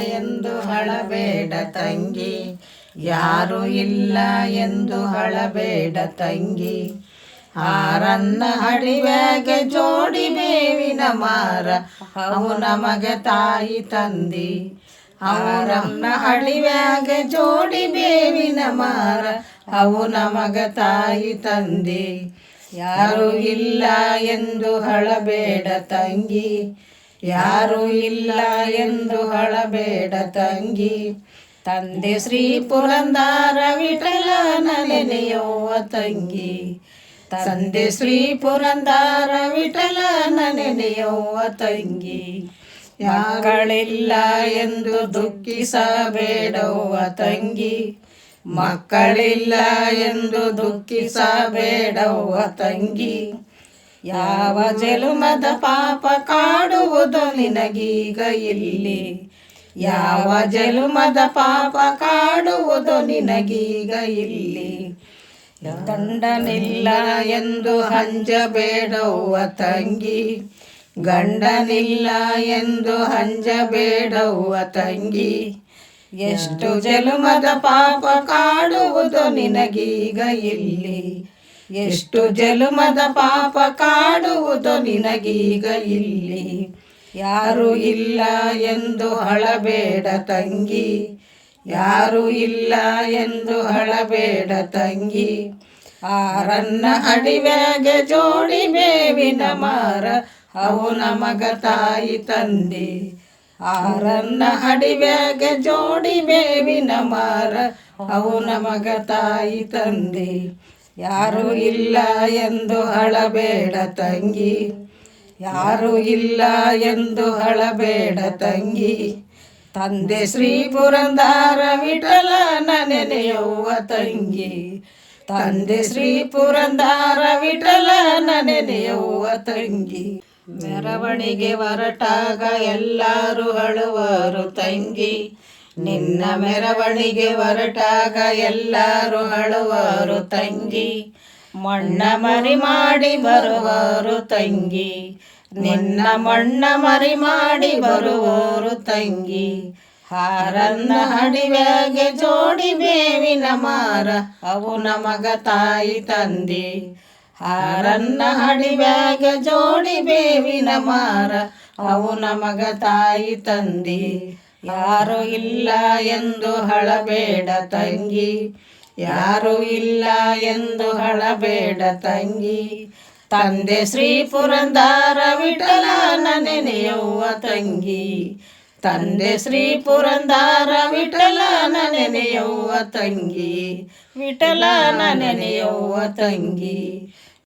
ಎಂದು ಹಳಬೇಡ ತಂಗಿ. ಯಾರು ಇಲ್ಲ ಎಂದು ಹಳಬೇಡ ತಂಗಿ. ಆರನ್ನ ಹಡಿವ್ಯಾಗೆ ಜೋಡಿ ಬೇವಿನ ಮಾರ ಅವು ನಮಗೆ ತಾಯಿ ತಂದಿ. ಆರನ್ನ ಹಡಿವ್ಯಾಗೆ ಜೋಡಿ ಬೇವಿನ ಮಾರ ಅವು ನಮಗೆ ತಾಯಿ ತಂದಿ. ಯಾರು ಇಲ್ಲ ಎಂದು ಹಳಬೇಡ ತಂಗಿ. ಯಾರು ಇಲ್ಲ ಎಂದು ಹಳಬೇಡ ತಂಗಿ. ತಂದೆ ಶ್ರೀ ಪುರಂದಾರ ವಿಠಲ ನೆನೆಯುವ ತಂಗಿ. ತಂದೆ ಶ್ರೀ ಪುರಂದಾರ ವಿಠಲನ ನೆನೆಯುವ ತಂಗಿ. ಮಕ್ಕಳಿಲ್ಲ ಎಂದು ದುಃಖಿಸಬೇಡವ್ವ ತಂಗಿ. ಮಕ್ಕಳಿಲ್ಲ ಎಂದು ದುಃಖಿಸಬೇಡವ್ವ ತಂಗಿ. ಯಾವ ಜಲುಮದ ಪಾಪ ಕಾಡುವುದು ನಿನಗೀಗ ಇಲ್ಲಿ? ಯಾವ ಜಲುಮದ ಪಾಪ ಕಾಡುವುದು ನಿನಗೀಗ ಇಲ್ಲಿ? ಗಂಡನಿಲ್ಲ ಎಂದು ಹಂಜಬೇಡವ್ವ ತಂಗಿ. ಗಂಡನಿಲ್ಲ ಎಂದು ಹಂಜಬೇಡವ್ವ ತಂಗಿ. ಎಷ್ಟು ಜಲುಮದ ಪಾಪ ಕಾಡುವುದು ನಿನಗೀಗ ಇಲ್ಲಿ? ಎಷ್ಟು ಜಲುಮದ ಪಾಪ ಕಾಡುವುದು ನಿನಗೀಗ ಇಲ್ಲಿ. ಯಾರು ಇಲ್ಲ ಎಂದು ಹಳಬೇಡ ತಂಗಿ. ಯಾರು ಇಲ್ಲ ಎಂದು ಹಳಬೇಡ ತಂಗಿ. ಆರನ್ನ ಅಡಿವೆಗೆ ಜೋಡಿ ಬೇವಿನ ಮಾರ ಅವು ನಮಗ ತಾಯಿ ತಂದಿ. ಆರನ್ನ ಅಡಿವೆಗೆ ಜೋಡಿ ಬೇವಿನ ಮಾರ ಅವು ನಮಗ ತಾಯಿ ತಂದೆ. ಯಾರು ಇಲ್ಲ ಎಂದು ಹಳಬೇಡ ತಂಗಿ. ಯಾರು ಇಲ್ಲ ಎಂದು ಹಳಬೇಡ ತಂಗಿ. ತಂದೆ ಶ್ರೀ ಪುರಂದಾರ ವಿಠಲನ ನೆನೆಯುವ ತಂಗಿ. ತಂದೆ ಶ್ರೀ ಪುರಂದಾರ ವಿಠಲನ ನೆನೆಯುವ ತಂಗಿ. ಮೆರವಣಿಗೆ ಹೊರಟಾಗ ಎಲ್ಲರೂ ಅಳುವರು ತಂಗಿ. ನಿನ್ನ ಮೆರವಣಿಗೆ ಹೊರಟಾಗ ಎಲ್ಲರೂ ಅಳುವರು ತಂಗಿ. ಮಣ್ಣ ಮರಿ ಮಾಡಿ ಬರುವರು ತಂಗಿ. ನಿನ್ನ ಮಣ್ಣ ಮರಿ ಮಾಡಿ ಬರುವರು ತಂಗಿ. ಹಾರನ್ನ ಹಡಿವ್ಯಾಗೆ ಜೋಡಿ ಬೇವಿನ ಮಾರ ಅವು ನಮಗ ತಾಯಿ ತಂದಿ. ಹಾರನ್ನ ಹಡಿವ್ಯಾಗೆ ಜೋಡಿ ಬೇವಿನ ಮಾರ ಅವು ನಮಗ ತಾಯಿ ತಂದೆ. ಯಾರು ಇಲ್ಲ ಎಂದು ಹಳಬೇಡ ತಂಗಿ. ಯಾರು ಇಲ್ಲ ಎಂದು ಹಳಬೇಡ ತಂಗಿ. ತಂದೆ ಶ್ರೀ ಪುರಂದಾರ ವಿಠಲನ ನೆನೆಯುವ ತಂಗಿ. ತಂದೆ ಶ್ರೀ ಪುರಂದಾರ ವಿಠಲನ ನೆನೆಯುವ ತಂಗಿ. ವಿಠಲನ ನೆನೆಯುವ ತಂಗಿ.